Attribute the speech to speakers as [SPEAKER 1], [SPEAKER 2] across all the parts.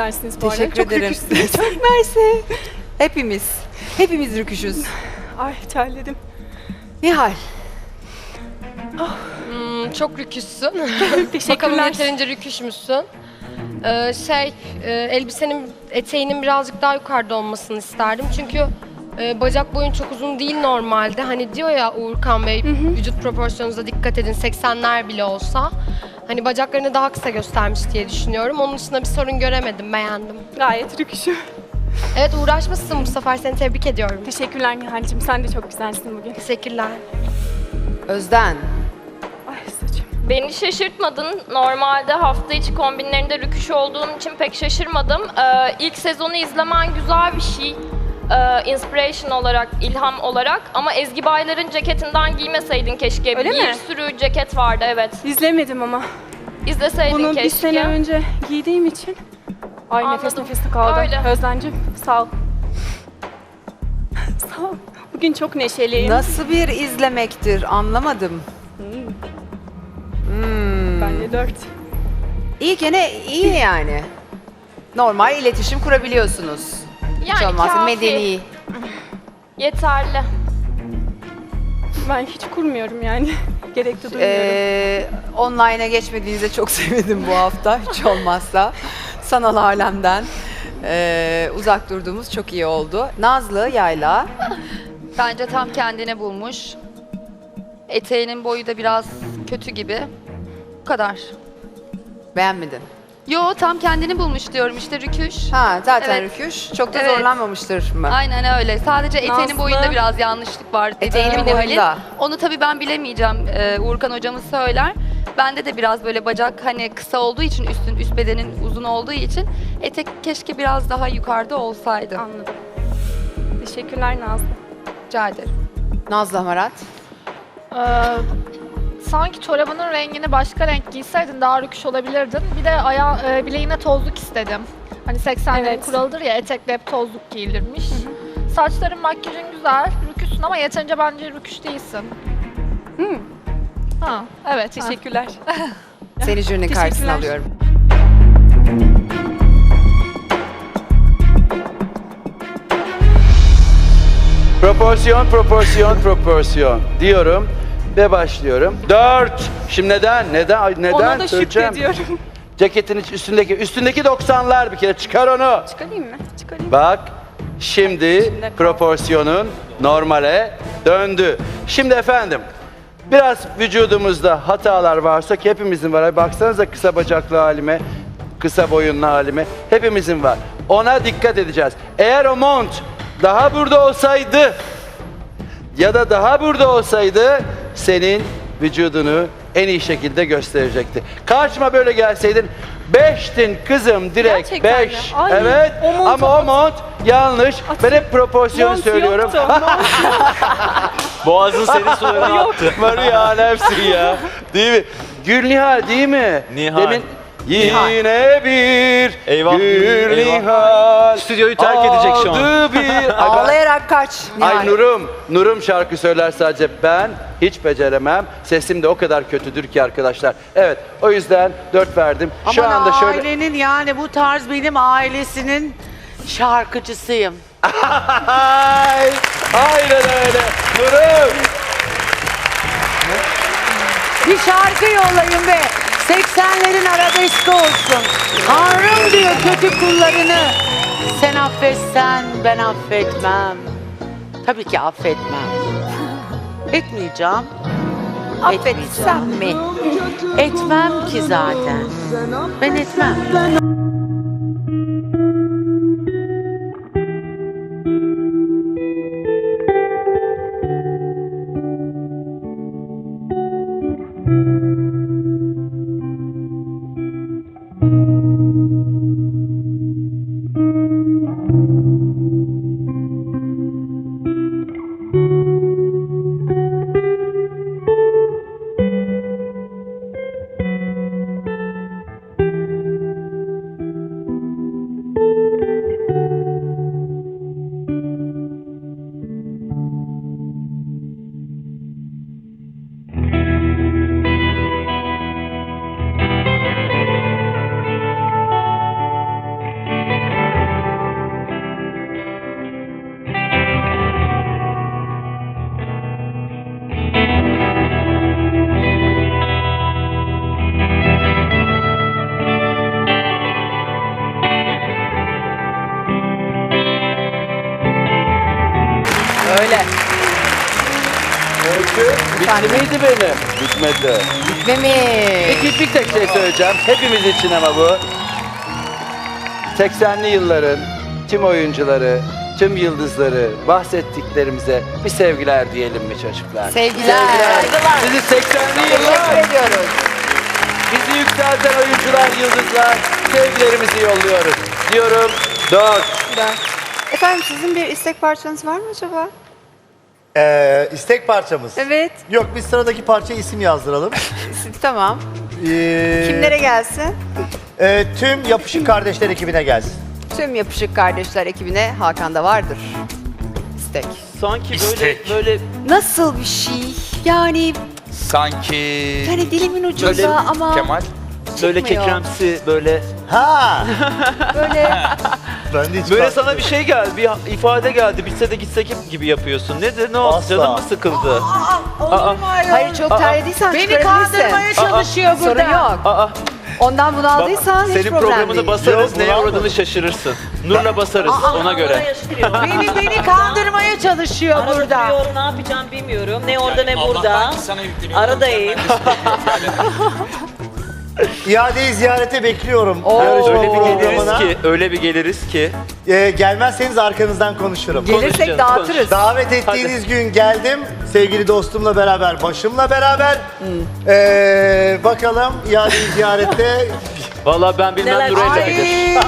[SPEAKER 1] Dersiniz bu arada.
[SPEAKER 2] Teşekkür
[SPEAKER 1] Çok
[SPEAKER 2] ederim.
[SPEAKER 1] rüküşsünüz.
[SPEAKER 2] Çok mersi. Hepimiz. Hepimiz rüküşüz.
[SPEAKER 1] Ay terledim.
[SPEAKER 2] Nihal.
[SPEAKER 3] Hmm, çok rüküşsün. Bakalım
[SPEAKER 1] Teşekkürler.
[SPEAKER 3] yeterince rüküşmüşsün. Ee, şey, e, elbisenin eteğinin birazcık daha yukarıda olmasını isterdim. Çünkü e, bacak boyun çok uzun değil normalde. Hani diyor ya Uğurkan Bey, vücut proporsiyonunuza dikkat edin 80'ler bile olsa. Hani bacaklarını daha kısa göstermiş diye düşünüyorum. Onun dışında bir sorun göremedim, beğendim.
[SPEAKER 1] Gayet rüküşüm.
[SPEAKER 3] Evet uğraşmışsın bu sefer, seni tebrik ediyorum.
[SPEAKER 1] Teşekkürler Nihal'cim. Sen de çok güzelsin bugün.
[SPEAKER 3] Teşekkürler.
[SPEAKER 2] Özden.
[SPEAKER 1] Ay saçım.
[SPEAKER 4] Beni şaşırtmadın. Normalde hafta içi kombinlerinde rüküş olduğum için pek şaşırmadım. Ee, ilk sezonu izlemen güzel bir şey. Ee, inspiration olarak, ilham olarak. Ama Ezgi Baylar'ın ceketinden giymeseydin keşke.
[SPEAKER 1] Öyle
[SPEAKER 4] bir
[SPEAKER 1] mi?
[SPEAKER 4] sürü ceket vardı evet.
[SPEAKER 1] İzlemedim ama.
[SPEAKER 4] İzleseydin
[SPEAKER 1] Bunu
[SPEAKER 4] keşke.
[SPEAKER 1] bir sene önce giydiğim için. Ay nefes
[SPEAKER 4] Anladım.
[SPEAKER 1] nefeste kaldım.
[SPEAKER 4] Öyle.
[SPEAKER 1] Özlemcim sağ ol. sağ ol. Bugün çok neşeliyim.
[SPEAKER 2] Nasıl bir izlemektir anlamadım. Hmm.
[SPEAKER 1] Ben de dört.
[SPEAKER 2] İyi gene iyi yani. Normal iletişim kurabiliyorsunuz. Hiç
[SPEAKER 4] Yani
[SPEAKER 2] olmazsa
[SPEAKER 4] kafi.
[SPEAKER 2] medeni.
[SPEAKER 4] Yeterli.
[SPEAKER 1] Ben hiç kurmuyorum yani. Gerek de duymuyorum.
[SPEAKER 2] Ee, online'a geçmediğinize çok sevindim bu hafta hiç olmazsa. Sanal alemden ee, uzak durduğumuz çok iyi oldu. Nazlı Yayla.
[SPEAKER 5] Bence tam kendini bulmuş. Eteğinin boyu da biraz kötü gibi. Bu kadar.
[SPEAKER 2] Beğenmedin.
[SPEAKER 5] Yo tam kendini bulmuş diyorum işte rüküş.
[SPEAKER 2] Ha zaten
[SPEAKER 5] Evet.
[SPEAKER 2] rüküş. Çok da
[SPEAKER 5] Evet.
[SPEAKER 2] zorlanmamıştır mı?
[SPEAKER 5] Aynen öyle. Sadece eteğinin
[SPEAKER 1] Nazlı.
[SPEAKER 5] boyunda biraz yanlışlık var.
[SPEAKER 2] Eteğinin
[SPEAKER 5] Dediğim Nihal'in.
[SPEAKER 2] boyunda.
[SPEAKER 5] Onu tabii ben bilemeyeceğim. Ee, Uğurkan hocamız söyler. Bende de biraz böyle bacak hani kısa olduğu için üstün üst bedenin uzun olduğu için etek keşke biraz daha yukarıda olsaydı.
[SPEAKER 1] Anladım. Teşekkürler Nazlı.
[SPEAKER 5] Rica ederim.
[SPEAKER 2] Nazlı Hamarat.
[SPEAKER 6] Ee, sanki çorabının rengini başka renk giyseydin daha rüküş olabilirdin. Bir de aya, e, bileğine tozluk istedim. Hani 80'lerin
[SPEAKER 1] Evet.
[SPEAKER 6] kuralıdır ya etekle hep tozluk giyilirmiş. Saçların makyajın güzel, rüküşsün ama yeterince bence rüküş değilsin. Ha, evet. ha.
[SPEAKER 1] Teşekkürler.
[SPEAKER 2] Seni jürinin karşısına
[SPEAKER 1] Teşekkürler.
[SPEAKER 2] alıyorum.
[SPEAKER 7] Proporsiyon, proporsiyon, proporsiyon diyorum ve başlıyorum. Dört. Şimdi neden? Neden? Ay, Neden?
[SPEAKER 1] Ona da
[SPEAKER 7] Söyleyeceğim.
[SPEAKER 1] şükrediyorum.
[SPEAKER 7] Ceketin iç- üstündeki, üstündeki 90'lar bir kere çıkar onu.
[SPEAKER 1] Çıkarayım mı? Çıkarayım.
[SPEAKER 7] Bak, şimdi
[SPEAKER 1] İçinde kal.
[SPEAKER 7] proporsiyonun normale döndü. Şimdi efendim, biraz vücudumuzda hatalar varsa ki hepimizin var. Baksanıza kısa bacaklı halime, kısa boyunlu halime. Hepimizin var. Ona dikkat edeceğiz. Eğer o mont daha burada olsaydı ya da daha burada olsaydı senin vücudunu en iyi şekilde gösterecekti. Karşıma böyle gelseydin beştin kızım direkt
[SPEAKER 1] Gerçekten mi?
[SPEAKER 7] beş.
[SPEAKER 1] Ay,
[SPEAKER 7] evet
[SPEAKER 1] o montu
[SPEAKER 7] ama o mont yanlış. Ben hep proporsiyonu
[SPEAKER 1] Mont
[SPEAKER 7] söylüyorum.
[SPEAKER 1] yoktu.
[SPEAKER 8] Boğazın serin sularına attı.
[SPEAKER 7] Maria alemsin ya. Değil mi? Gül Nihal değil mi?
[SPEAKER 8] Nihal.
[SPEAKER 7] Demin Yine bir
[SPEAKER 8] Eyvah,
[SPEAKER 7] Gül
[SPEAKER 8] eyvah.
[SPEAKER 7] Nihal
[SPEAKER 8] Stüdyoyu terk edecek şu an.
[SPEAKER 7] aldı bir Ay, ben-
[SPEAKER 2] Ağlayarak kaç. Nihal.
[SPEAKER 7] Ay Nurum, Nurum şarkı söyler sadece ben hiç beceremem. Sesim de o kadar kötüdür ki arkadaşlar. Evet, o yüzden dört verdim. Şu
[SPEAKER 9] Aman
[SPEAKER 7] anda şöyle...
[SPEAKER 9] ailenin yani bu tarz benim ailesinin şarkıcısıyım.
[SPEAKER 7] Ay, aynen öyle. Nurum.
[SPEAKER 9] Bir şarkı yollayın ve 80'lerin arabeski olsun. Tanrım diyor kötü kullarını. Sen affetsen ben affetmem. Tabii ki affetmem. Etmeyeceğim.
[SPEAKER 2] Affetsem mi?
[SPEAKER 9] Etmem ki zaten. Ben etmem.
[SPEAKER 7] Miydi benim? Bitmedi.
[SPEAKER 2] Memi.
[SPEAKER 7] Peki bir tek şey söyleyeceğim. Hepimiz için ama bu. 80'li yılların tüm oyuncuları, tüm yıldızları bahsettiklerimize bir sevgiler diyelim mi çocuklar?
[SPEAKER 2] Sevgiler.
[SPEAKER 7] Sizi 80'li yıllar,
[SPEAKER 2] Teşekkür ediyoruz.
[SPEAKER 7] bizi yükselten oyuncular, yıldızlar, sevgilerimizi yolluyoruz. Diyorum 4.
[SPEAKER 2] Efendim sizin bir istek parçanız var mı acaba?
[SPEAKER 10] Ee, istek parçamız.
[SPEAKER 2] Evet.
[SPEAKER 10] Yok biz sıradaki parçaya isim yazdıralım.
[SPEAKER 2] Tamam.
[SPEAKER 10] Ee,
[SPEAKER 2] Kimlere gelsin?
[SPEAKER 10] e, tüm Yapışık Kardeşler ekibine gelsin.
[SPEAKER 2] Tüm Yapışık Kardeşler ekibine Hakan'da vardır. İstek.
[SPEAKER 8] Sanki böyle böyle
[SPEAKER 2] Nasıl bir şey? Yani
[SPEAKER 11] Sanki
[SPEAKER 2] yani dilimin ucunda
[SPEAKER 8] Böyle
[SPEAKER 2] ama
[SPEAKER 11] Kemal
[SPEAKER 8] böyle
[SPEAKER 2] çıkmıyor.
[SPEAKER 8] kekremsi böyle
[SPEAKER 10] Ha!
[SPEAKER 2] böyle
[SPEAKER 10] ben de hiç
[SPEAKER 8] böyle sana bir şey geldi, bir ifade geldi. Bitse de gitsek gibi yapıyorsun. Nedir? Ne oldu?
[SPEAKER 10] Asla.
[SPEAKER 8] Canın mı sıkıldı? Aa,
[SPEAKER 2] hayır çok terlediysen
[SPEAKER 6] Beni
[SPEAKER 2] çıkarabilirsin.
[SPEAKER 6] kandırmaya çalışıyor
[SPEAKER 2] Sorun
[SPEAKER 6] burada.
[SPEAKER 2] yok.
[SPEAKER 8] aa.
[SPEAKER 2] Ondan bunu
[SPEAKER 8] Bak,
[SPEAKER 2] aldıysan hiç
[SPEAKER 8] senin
[SPEAKER 2] problem
[SPEAKER 8] programını
[SPEAKER 2] değil.
[SPEAKER 8] basarız,
[SPEAKER 10] Yok,
[SPEAKER 8] neye uğradığını şaşırırsın. Nurla basarız ona göre.
[SPEAKER 6] Beni beni kandırmaya çalışıyor burada.
[SPEAKER 12] Duruyorum, ne yapacağım bilmiyorum. Ne orada ne burada. Aradayım.
[SPEAKER 10] İadeyi ziyarete bekliyorum.
[SPEAKER 2] Oo.
[SPEAKER 10] Yarışma
[SPEAKER 8] Öyle bir geliriz
[SPEAKER 10] programına.
[SPEAKER 8] ki, öyle bir geliriz ki.
[SPEAKER 10] Ee, gelmezseniz arkanızdan konuşurum.
[SPEAKER 2] Gelirsek
[SPEAKER 8] Konuşacağız,
[SPEAKER 2] dağıtırız.
[SPEAKER 10] Davet ettiğiniz gün geldim. Sevgili dostumla beraber, başımla beraber. Ee, bakalım iadeyi ziyarette
[SPEAKER 8] Vallahi ben bilmem
[SPEAKER 12] Neler-
[SPEAKER 8] Nurella
[SPEAKER 2] Ay.
[SPEAKER 8] bilir.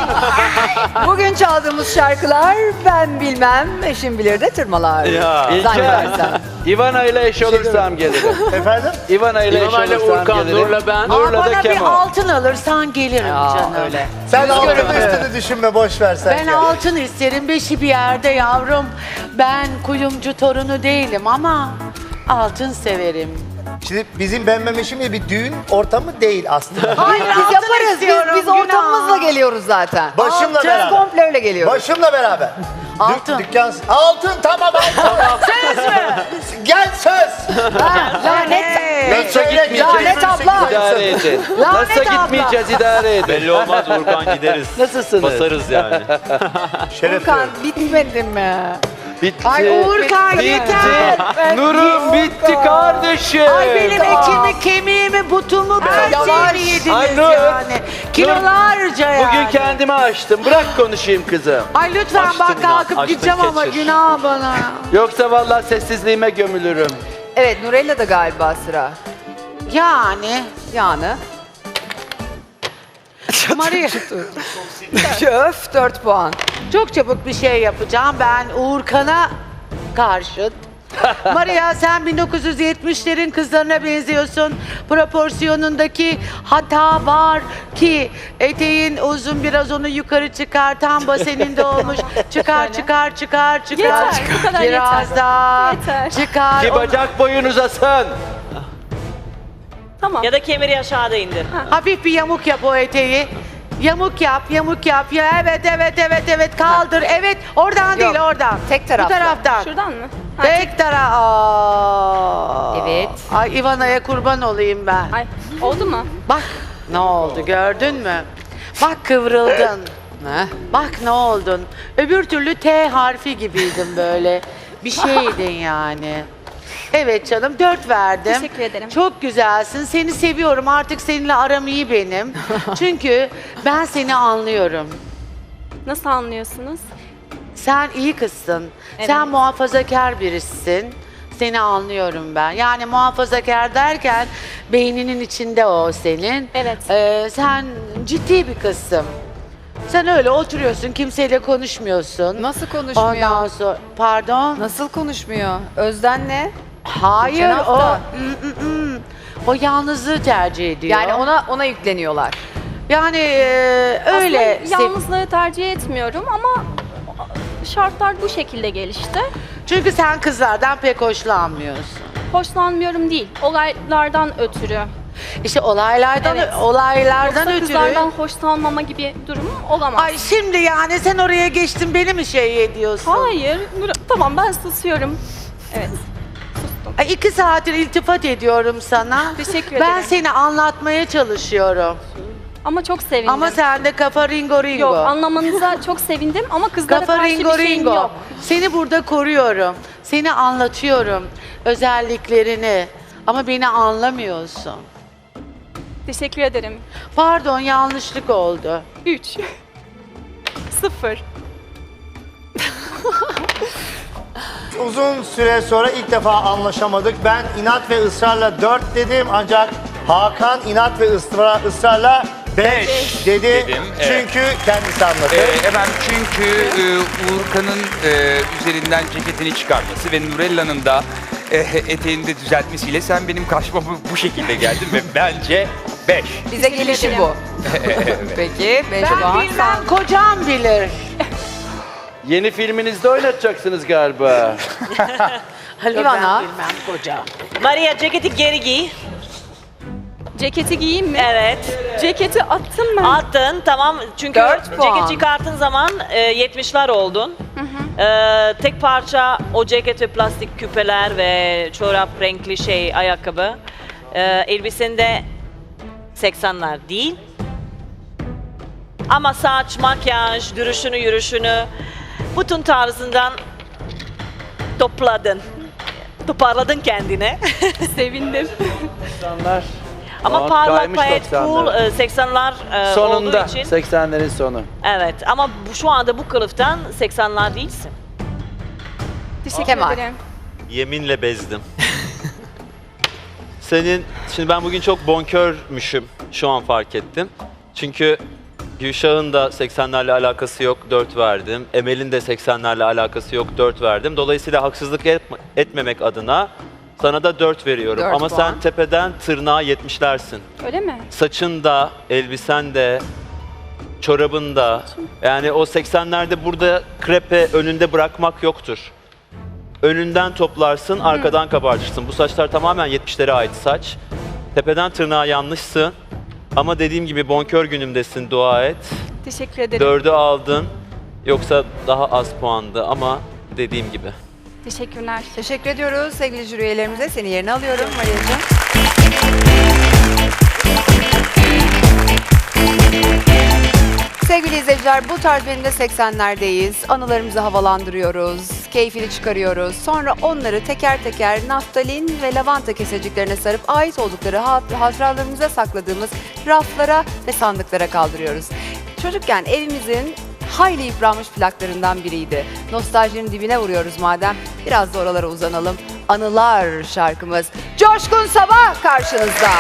[SPEAKER 2] Bugün çaldığımız şarkılar ben bilmem, eşim bilir de tırmalar.
[SPEAKER 8] Ya.
[SPEAKER 2] Zannedersem.
[SPEAKER 7] Ivana ile eş olursam gelirim.
[SPEAKER 10] efendim.
[SPEAKER 7] Ivana ile eş
[SPEAKER 8] İvana ile
[SPEAKER 7] olursam
[SPEAKER 8] Urkan,
[SPEAKER 7] gelirim.
[SPEAKER 8] Nurla ben.
[SPEAKER 7] Nurla da
[SPEAKER 6] Bana bir
[SPEAKER 7] Kemo.
[SPEAKER 6] altın alırsan gelirim
[SPEAKER 2] Ya
[SPEAKER 6] canım.
[SPEAKER 2] öyle.
[SPEAKER 10] Sen altını üstünü düşünme boş ver sen.
[SPEAKER 6] Ben
[SPEAKER 10] gel.
[SPEAKER 6] altın isterim beşi bir yerde yavrum. Ben kuyumcu torunu değilim ama altın severim.
[SPEAKER 10] Şimdi bizim benmeme şimdi bir düğün ortamı değil aslında.
[SPEAKER 6] Hayır
[SPEAKER 2] Biz
[SPEAKER 6] altın
[SPEAKER 2] yaparız. Biz,
[SPEAKER 6] istiyorum,
[SPEAKER 2] biz
[SPEAKER 6] günah.
[SPEAKER 2] ortamımızla geliyoruz zaten.
[SPEAKER 10] Başımla
[SPEAKER 2] Biz
[SPEAKER 10] beraber.
[SPEAKER 2] komple öyle geliyoruz.
[SPEAKER 10] Başımla beraber.
[SPEAKER 6] Altın.
[SPEAKER 10] Dük- dükkan altın tamam altın. söz mü? Gel söz.
[SPEAKER 2] Ha, lanet.
[SPEAKER 7] Nasıl gitmeyeceğiz?
[SPEAKER 2] Lanet abla.
[SPEAKER 7] İdare edin.
[SPEAKER 2] Lanet
[SPEAKER 7] Nasıl
[SPEAKER 2] abla.
[SPEAKER 7] gitmeyeceğiz idare edin.
[SPEAKER 8] Belli olmaz Urkan gideriz.
[SPEAKER 7] Nasılsınız?
[SPEAKER 8] Basarız yani.
[SPEAKER 10] Şeref veriyorum.
[SPEAKER 2] bitmedi mi?
[SPEAKER 7] Bitti.
[SPEAKER 6] Ay Uğurkan
[SPEAKER 7] bitti.
[SPEAKER 6] yeter.
[SPEAKER 7] Nurum bitti kardeşim.
[SPEAKER 6] Ay benim etimi, kemiğimi, butumu,
[SPEAKER 2] yavaş.
[SPEAKER 6] böceğimi yediniz
[SPEAKER 7] Ay Nur,
[SPEAKER 6] yani. Kilolarca yani.
[SPEAKER 7] Bugün kendimi açtım. Bırak konuşayım kızım.
[SPEAKER 6] Ay lütfen
[SPEAKER 8] Açtın
[SPEAKER 6] bak
[SPEAKER 8] inan,
[SPEAKER 6] kalkıp
[SPEAKER 8] açtın
[SPEAKER 6] gideceğim ama günah bana.
[SPEAKER 7] Yoksa vallahi sessizliğime gömülürüm.
[SPEAKER 2] Evet Nurella da galiba sıra.
[SPEAKER 6] Yani
[SPEAKER 2] Yani.
[SPEAKER 6] Maria
[SPEAKER 2] Öf 4 puan.
[SPEAKER 6] çok çabuk bir şey yapacağım. Ben Uğurkan'a karşıt. Maria sen 1970'lerin kızlarına benziyorsun. Proporsiyonundaki hata var ki eteğin uzun biraz onu yukarı çıkar. Tam baseninde olmuş. Çıkar çıkar çıkar çıkar.
[SPEAKER 1] Yeter, bu kadar
[SPEAKER 6] biraz
[SPEAKER 1] yeter.
[SPEAKER 6] daha
[SPEAKER 1] Yeter.
[SPEAKER 6] çıkar.
[SPEAKER 7] Ki bacak boyun uzasın.
[SPEAKER 1] Tamam.
[SPEAKER 12] Ya da kemeri aşağıda indir.
[SPEAKER 6] Hafif bir yamuk yap o eteği. Yamuk yap, yamuk yap. Ya evet, evet, evet, evet. Kaldır. Evet, oradan değil, oradan.
[SPEAKER 2] tek taraftan.
[SPEAKER 6] Bu taraftan.
[SPEAKER 1] Şuradan mı? Ha,
[SPEAKER 6] Tek taraf. Aa.
[SPEAKER 2] Evet.
[SPEAKER 6] Ay Ivana'ya kurban olayım ben.
[SPEAKER 1] Ay oldu mu?
[SPEAKER 6] Bak ne oldu gördün mü? Bak kıvrıldın.
[SPEAKER 2] Heh.
[SPEAKER 6] Bak ne oldun. Öbür türlü T harfi gibiydin böyle. Bir şeydin yani. Evet canım dört verdim.
[SPEAKER 1] Teşekkür ederim.
[SPEAKER 6] Çok güzelsin. Seni seviyorum. Artık seninle aram iyi benim. Çünkü ben seni anlıyorum.
[SPEAKER 1] Nasıl anlıyorsunuz?
[SPEAKER 6] Sen iyi kızsın.
[SPEAKER 1] Evet.
[SPEAKER 6] Sen muhafazakar birisin. Seni anlıyorum ben. Yani muhafazakar derken beyninin içinde o senin.
[SPEAKER 1] Evet.
[SPEAKER 6] Ee, sen ciddi bir kızsın. Sen öyle oturuyorsun, kimseyle konuşmuyorsun.
[SPEAKER 2] Nasıl konuşmuyor?
[SPEAKER 6] Ondan sonra, pardon.
[SPEAKER 2] Nasıl konuşmuyor? Özden ne?
[SPEAKER 6] Hayır,
[SPEAKER 2] Geçen
[SPEAKER 6] o
[SPEAKER 2] hafta.
[SPEAKER 6] Mm, mm, mm. o yalnızlığı tercih ediyor.
[SPEAKER 2] Yani ona ona yükleniyorlar.
[SPEAKER 6] yani e, öyle
[SPEAKER 1] Aslında
[SPEAKER 6] sev-
[SPEAKER 1] yalnızlığı tercih etmiyorum ama şartlar bu şekilde gelişti.
[SPEAKER 6] Çünkü sen kızlardan pek hoşlanmıyorsun.
[SPEAKER 1] Hoşlanmıyorum değil, olaylardan ötürü.
[SPEAKER 6] İşte olaylardan
[SPEAKER 1] Evet.
[SPEAKER 6] olaylardan
[SPEAKER 1] Yoksa
[SPEAKER 6] ötürü.
[SPEAKER 1] kızlardan hoşlanmama gibi durum olamaz.
[SPEAKER 6] Ay şimdi yani sen oraya geçtin beni mi şey ediyorsun?
[SPEAKER 1] Hayır, Nur- tamam ben susuyorum. Evet.
[SPEAKER 6] Ay iki saattir iltifat ediyorum sana.
[SPEAKER 1] Teşekkür
[SPEAKER 6] Ben
[SPEAKER 1] ederim.
[SPEAKER 6] seni anlatmaya çalışıyorum.
[SPEAKER 1] Ama çok sevindim.
[SPEAKER 6] Ama sende kafa ringo ringo.
[SPEAKER 1] Yok anlamanıza çok sevindim ama kızlara
[SPEAKER 6] Kafa
[SPEAKER 1] karşı
[SPEAKER 6] ringo
[SPEAKER 1] bir şeyim
[SPEAKER 6] ringo.
[SPEAKER 1] yok.
[SPEAKER 6] Seni burada koruyorum. Seni anlatıyorum. Özelliklerini. Ama beni anlamıyorsun.
[SPEAKER 1] Teşekkür ederim.
[SPEAKER 6] Pardon yanlışlık oldu.
[SPEAKER 1] 3 0
[SPEAKER 10] Uzun süre sonra ilk defa anlaşamadık. Ben inat ve ısrarla 4 dedim ancak Hakan inat ve ısra, ısrarla 5 dedi.
[SPEAKER 11] Dedim, evet.
[SPEAKER 10] Çünkü kendisi anlattı.
[SPEAKER 11] Ee, efendim çünkü e, Uğurkan'ın e, üzerinden ceketini çıkarması ve Nurella'nın da e, eteğini de düzeltmesiyle sen benim karşıma bu, bu şekilde geldin ve bence 5.
[SPEAKER 2] Bize gelişi bu. Peki 5
[SPEAKER 6] Ben
[SPEAKER 2] puan.
[SPEAKER 6] bilmem kocam bilir.
[SPEAKER 7] Yeni filminizde oynatacaksınız galiba.
[SPEAKER 6] Alo
[SPEAKER 2] İvana.
[SPEAKER 6] ben bilmem kocam.
[SPEAKER 12] Maria ceketi geri giy.
[SPEAKER 1] Ceketi giyeyim mi?
[SPEAKER 12] Evet.
[SPEAKER 1] Ceketi attım ben.
[SPEAKER 12] Attın tamam çünkü
[SPEAKER 2] Dört puan.
[SPEAKER 12] ceket çıkarttığın zaman e, 70'ler oldun. E, tek parça o ceket ve plastik küpeler ve çorap renkli şey ayakkabı. E, elbisende 80'ler değil. Ama saç, makyaj, duruşunu, yürüyüşünü bütün tarzından topladın. Toparladın kendine.
[SPEAKER 1] Sevindim.
[SPEAKER 7] 90'lar.
[SPEAKER 12] Ama
[SPEAKER 7] Aa,
[SPEAKER 12] parlak
[SPEAKER 7] kaymış
[SPEAKER 12] payet
[SPEAKER 7] 90'lar.
[SPEAKER 12] cool e, 80'lar e,
[SPEAKER 7] Sonunda
[SPEAKER 12] olduğu için.
[SPEAKER 7] 80'lerin sonu.
[SPEAKER 12] Evet ama bu, şu anda bu kılıftan 80'lar değilsin.
[SPEAKER 1] Teşekkür
[SPEAKER 2] Kemal.
[SPEAKER 1] ederim.
[SPEAKER 8] Yeminle bezdim. Senin, şimdi ben bugün çok bonkörmüşüm. Şu an fark ettim. Çünkü Gülşah'ın da 80'lerle alakası yok 4 verdim. Emel'in de 80'lerle alakası yok 4 verdim. Dolayısıyla haksızlık etme- etmemek adına sana da 4 veriyorum.
[SPEAKER 2] Dört
[SPEAKER 8] Ama
[SPEAKER 2] puan.
[SPEAKER 8] sen tepeden tırnağa 70'lersin.
[SPEAKER 1] Öyle mi?
[SPEAKER 8] Saçın da, elbisen de, çorabın da. Yani o 80'lerde burada krepe önünde bırakmak yoktur. Önünden toplarsın, arkadan kabartırsın. Bu saçlar tamamen 70'lere ait saç. Tepeden tırnağa yanlışsın. Ama dediğim gibi bonkör günümdesin, dua et.
[SPEAKER 1] Teşekkür ederim.
[SPEAKER 8] Dördü aldın. Yoksa daha az puandı ama dediğim gibi.
[SPEAKER 1] Teşekkürler.
[SPEAKER 2] Teşekkür ediyoruz sevgili jüri üyelerimize. Seni yerine alıyorum Maria'cığım. Sevgili izleyiciler bu tarz benim de 80'lerdeyiz. Anılarımızı havalandırıyoruz, keyfini çıkarıyoruz. Sonra onları teker teker naftalin ve lavanta keseciklerine sarıp ait oldukları hat- hatıralarımıza sakladığımız raflara ve sandıklara kaldırıyoruz. Çocukken evimizin hayli yıpranmış plaklarından biriydi. Nostaljinin dibine vuruyoruz madem. Biraz da oralara uzanalım. Anılar şarkımız Coşkun Sabah karşınızda.